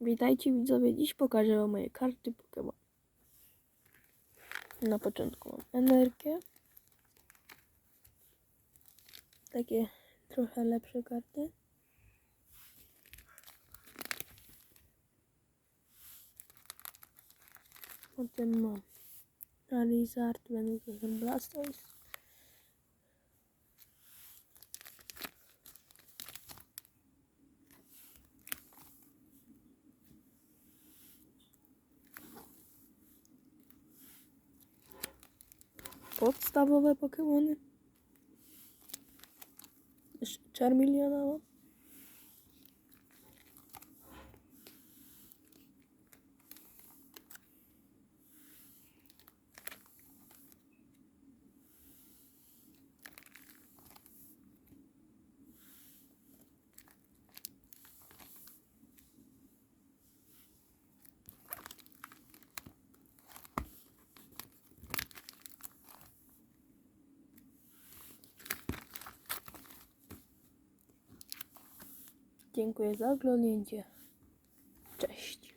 Witajcie widzowie, dziś pokażę wam moje karty Pokémon. Na początku mam energię. Takie trochę lepsze karty. Potem mam Charizard, Venusaur, Blastoise. подставове покемони. Чармільйонова. Dziękuję za oglądnięcie. Cześć.